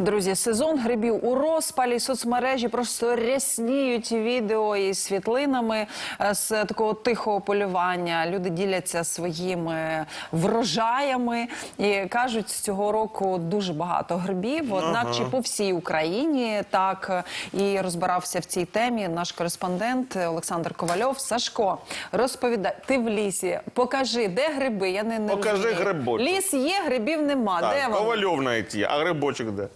Друзі, сезон грибів у розпалі соцмережі просто рясніють відео і світлинами е, з такого тихого полювання. Люди діляться своїми врожаями і кажуть, з цього року дуже багато грибів. Однак чи по всій Україні так і розбирався в цій темі наш кореспондент Олександр Ковальов. Сашко, розповідай, ти в лісі. Покажи, де гриби? Я не, не Покажи розумію. грибочок. Ліс є, грибів нема. де Так, вони? Ковальов є, а грибочок де?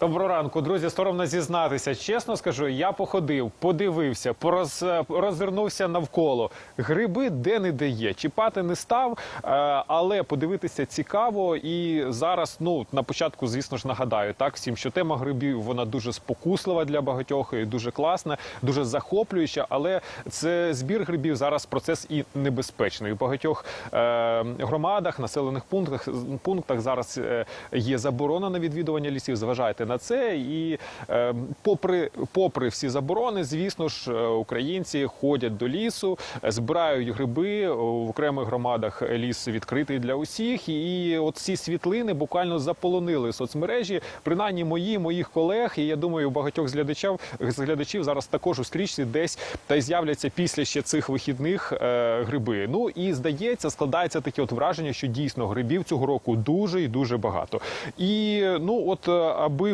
Доброго ранку, друзі. Соромно зізнатися. Чесно скажу, я походив, подивився, пороз, розвернувся навколо. Гриби де не де є. Чіпати не став, е, але подивитися цікаво. І зараз, ну на початку, звісно ж, нагадаю так всім, що тема грибів вона дуже спокуслива для багатьох, і дуже класна, дуже захоплююча. Але це збір грибів зараз процес і небезпечний. У багатьох е, громадах, населених пунктах пунктах зараз е, є заборона на відвідування лісів. Зважайте на це. І е, попри, попри всі заборони, звісно ж, е, українці ходять до лісу, е, збирають гриби в окремих громадах. Ліс відкритий для усіх. І от ці світлини буквально заполонили соцмережі, принаймні мої, моїх колег. І я думаю, багатьох глядачів, глядачів зараз також у стрічці десь та й з'являться після ще цих вихідних е, гриби. Ну і здається, складається таке от враження, що дійсно грибів цього року дуже і дуже багато. І ну, от е,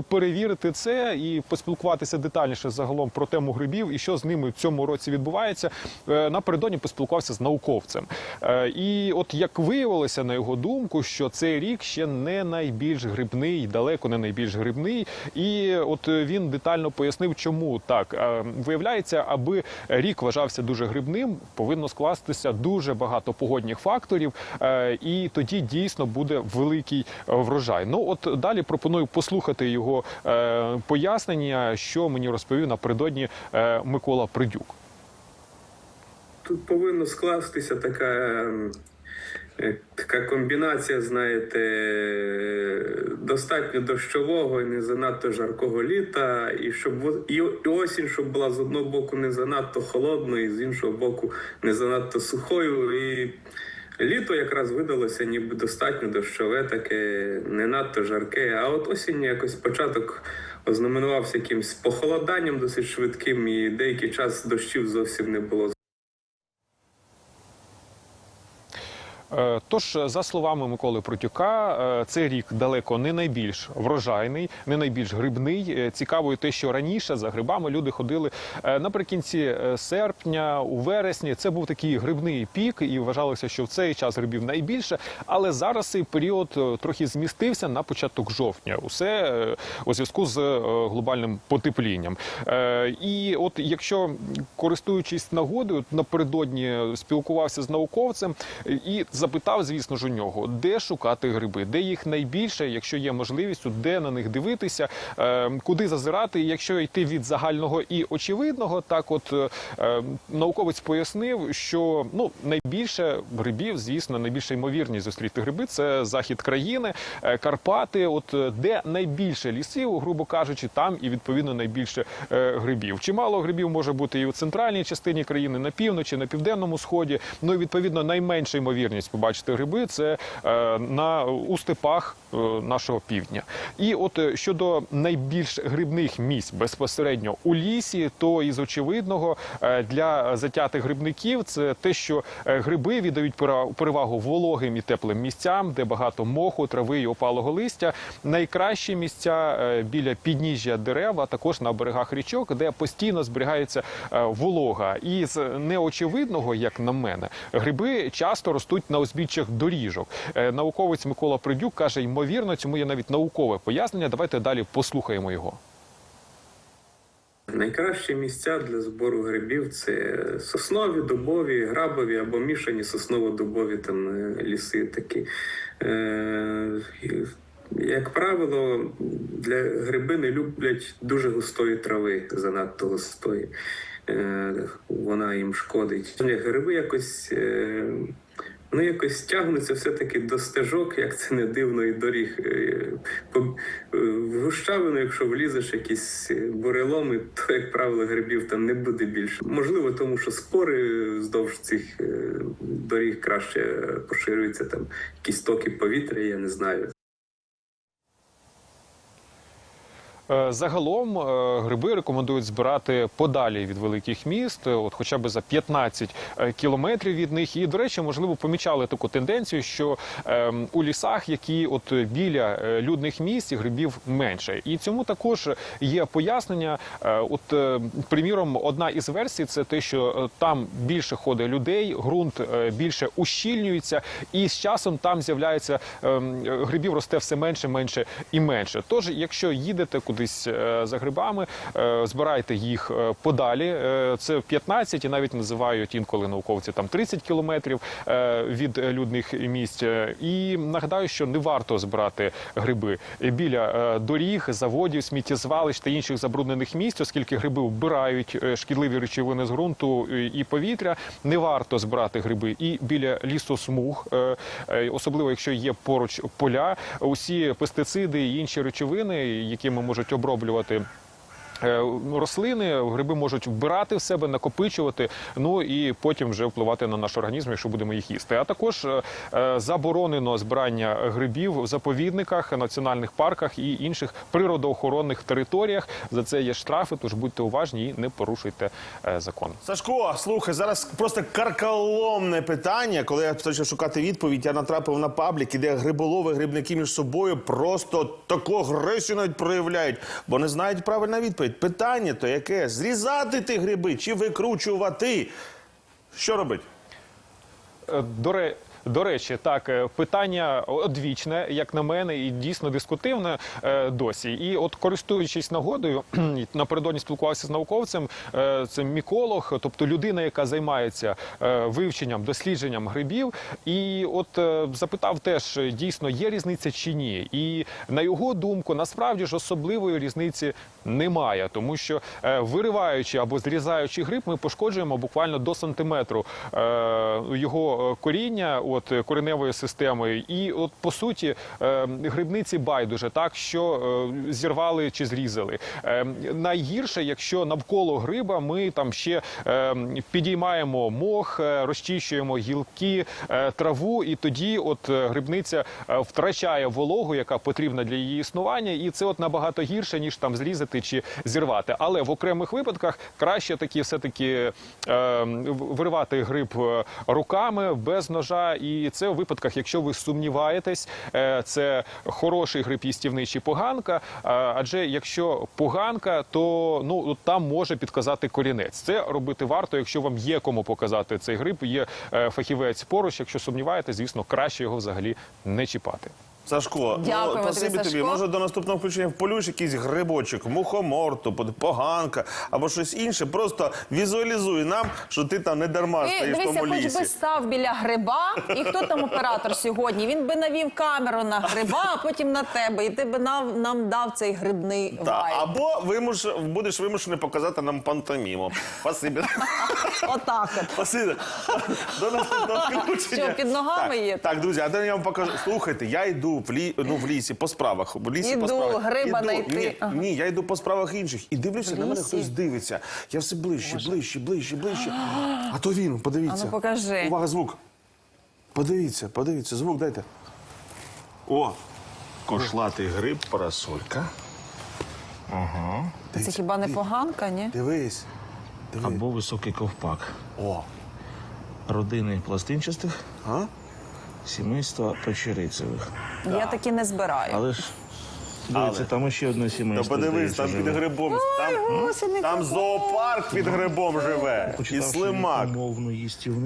перевірити це і поспілкуватися детальніше загалом про тему грибів і що з ними в цьому році відбувається, е, напередодні поспілкувався з науковцем. Е, І от як виявилося, на його думку, що цей рік ще не найбільш грибний, далеко не найбільш грибний. І от він детально пояснив, чому так Е, виявляється, аби рік вважався дуже грибним, повинно скластися дуже багато погодних факторів, і тоді дійсно буде великий врожай. Ну от далі пропоную послухати його е, пояснення, що мені розповів напередодні е, Микола Придюк. Тут повинно скластися така, ем, е, така комбінація, знаєте, достатньо дощового і не занадто жаркого літа, і щоб і осінь, щоб була з одного боку не занадто холодною, і з іншого боку не занадто сухою. І літо якраз видалося ніби достатньо дощове, таке не надто жарке. А от осінь якось початок ознаменувався якимсь похолоданням досить швидким, і деякий час дощів зовсім не було. Тож, за словами Миколи Протюка, е, цей рік далеко не найбільш врожайний, не найбільш грибний. Е, Цікаво те, що раніше за грибами люди ходили е, наприкінці е, серпня, у вересні. Це був такий грибний пік, і вважалося, що в цей час грибів найбільше. Але зараз цей період е, трохи змістився на початок жовтня. Усе е, у зв'язку з е, глобальним потеплінням. Е, І от якщо користуючись нагодою, напередодні спілкувався з науковцем е, і запитав, звісно ж, у нього, де шукати гриби, де їх найбільше, якщо є можливість, де на них дивитися, е, куди зазирати. Якщо йти від загального і очевидного, так от е, е, науковець пояснив, що ну найбільше грибів, звісно, найбільша ймовірність зустріти гриби це захід країни, е, Карпати. От е, де найбільше лісів, грубо кажучи, там і відповідно найбільше грибів. Чимало грибів може бути і у центральній частині країни, на півночі, на південному сході. Ну і відповідно найменша ймовірність побачити гриби це е, на у степах е, нашого півдня. І от е, щодо найбільш грибних місць безпосередньо у лісі, то із очевидного для затятих грибників це те, що гриби віддають перевагу вологим і теплим місцям, де багато моху, трави і опалого листя. Найкращі місця біля підніжжя дерев, а також на берегах річок, де постійно зберігається волога. І з неочевидного, як на мене, гриби часто ростуть на узбіччях доріжок. Е, Науковець Микола Придюк каже, ймовірно, цьому є навіть наукове пояснення. Давайте далі послухаємо його. Найкращі місця для збору грибів це соснові, дубові, грабові або мішані сосново-дубові там е, ліси такі. Е, як правило, для гриби не люблять дуже густої трави, занадто густої. Вона їм шкодить. Гриби якось ну якось тягнуться все-таки до стежок, як це не дивно, і доріг. Е, е, В гущавину, якщо влізеш якісь е, буреломи, то, як правило, грибів там не буде більше. Можливо, тому що спори вздовж цих доріг краще поширюються, там якісь токи повітря, я не знаю. Е, Загалом е, гриби рекомендують збирати подалі від великих міст, е, от хоча б за 15 е, кілометрів від них. І, до речі, можливо, помічали таку тенденцію, що ем, у лісах, які от біля е, людних місць, грибів менше. І цьому також є пояснення. Е, От, е, приміром, одна із версій це те, що е, там більше ходить людей, ґрунт е, більше ущільнюється, і з часом там з'являється ем, грибів росте все менше, менше і менше. Тож, якщо їдете кудись е, за грибами, е, збирайте їх е, подалі. Це 15 і навіть називають інколи науковці там 30 кілометрів від людних місць. І нагадаю, що не варто збирати гриби біля доріг, заводів, сміттєзвалищ та інших забруднених місць, оскільки гриби вбирають шкідливі речовини з ґрунту і повітря. Не варто збирати гриби і біля лісосмуг, особливо якщо є поруч поля. Усі пестициди і інші речовини, якими можуть оброблювати. Е, Рослини гриби можуть вбирати в себе, накопичувати, ну і потім вже впливати на наш організм, якщо будемо їх їсти. А також е, е, заборонено збирання грибів в заповідниках, національних парках і інших природоохоронних територіях. За це є штрафи, тож будьте уважні і не порушуйте закон. Сашко, слухай, зараз просто карколомне питання. Коли я почав шукати відповідь, я натрапив на паблік, де гриболови, грибники між собою просто таку агресію навіть проявляють, бо не знають правильну відповідь. Питання то яке? Зрізати ті гриби чи викручувати? Що робити? Е, До, ре... До речі, так е, питання одвічне, як на мене, і дійсно дискутивне е, досі. І от користуючись нагодою, напередодні спілкувався з науковцем. Це міколог, тобто людина, яка займається вивченням, дослідженням грибів. І от запитав теж, дійсно є різниця чи ні. І на його думку, насправді ж особливої різниці немає, тому що е, вириваючи або зрізаючи гриб, ми пошкоджуємо буквально до сантиметру е, його е, коріння, от кореневої системи. І от по суті грибниці байдуже, так що зірвали чи зрізали. Найгірше, якщо навколо гриба ми там ще підіймаємо мох, розчищуємо гілки, траву, і тоді от грибниця втрачає вологу, яка потрібна для її існування, і це от набагато гірше ніж там зрізати чи зірвати. Але в окремих випадках краще такі все таки е, виривати гриб е, руками без ножа. І це у випадках, якщо ви сумніваєтесь, е, це хороший гриб їстівний чи поганка. Е, Адже якщо поганка, то ну там може підказати корінець. Це робити варто, якщо вам є кому показати цей гриб. Є е, фахівець поруч. Якщо сумніваєтесь, звісно, краще його взагалі не чіпати. Сашко, Дякуємо ну, тобі, спасибі тобі. Сашко. Може до наступного включення вполюєш якийсь грибочок, мухомор, то поганка або щось інше. Просто візуалізуй нам, що ти там не дарма Ти стоїш в дивися, тому хоч лісі. би став біля гриба, і хто там оператор сьогодні? Він би навів камеру на гриба, а потім на тебе, і ти би нам, нам дав цей грибний Та, вайб. або вимуш, будеш вимушений показати нам пантоміму. Спасибі. Отак от. Спасибі. До наступного включення. Що, під ногами так, є? Так, друзі, а де я вам покажу. Слухайте, я йду в, лі... ну, в лісі по справах. В лісі по Іду, справах. гриба Іду. знайти. Ні, Ага. ні, я йду по справах інших. І дивлюся, В на мене лісі? хтось дивиться. Я все ближче, ближче, ближче, ближче. А то він, подивіться. А ну, покажи. Увага, звук. Подивіться, подивіться, звук дайте. О, кошлатий гриб, парасолька. Ага. Це хіба не поганка, ні? Дивись. Диви. або високий ковпак. О, Родини пластинчастих, а? сімейства печерицевих. Я таки не збираю. Але ж дивіться, там ще одне Та подивись, там під грибом. Там, там зоопарк під грибом живе. І слимак.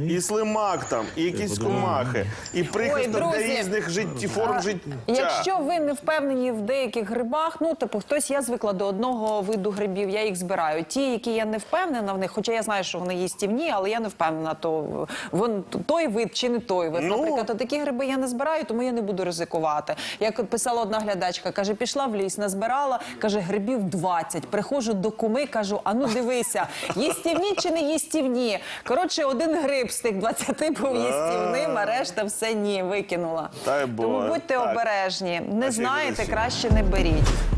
І слимак там, і якісь комахи, і прихисток для друзі. різних житті, форм життя. Якщо ви не впевнені в деяких грибах, ну типу хтось я звикла до одного виду грибів, я їх збираю. Ті, які я не впевнена в них, хоча я знаю, що вони їстівні, але я не впевнена, то вон той вид чи не той вид. Ну. Наприклад, такі гриби я не збираю, тому я не буду ризикувати. Як писала одна глядачка, каже, пішли. Пішла в ліс, назбирала, каже, грибів 20. Приходжу до куми, кажу, а ну дивися, їстівні чи не їстівні? Коротше, один гриб з тих 20 був їстівним, а решта все ні, викинула. Тому будьте обережні. Не знаєте, краще не беріть.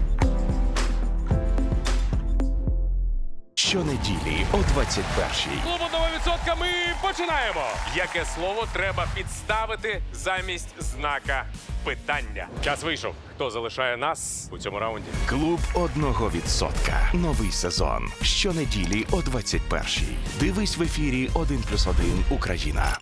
Щонеділі о 21-й. Клубу нова відсотка ми починаємо. Яке слово треба підставити замість знака питання? Час вийшов. Хто залишає нас у цьому раунді? Клуб одного відсотка. Новий сезон. Щонеділі о 21-й. Дивись в ефірі 1+,1 Україна.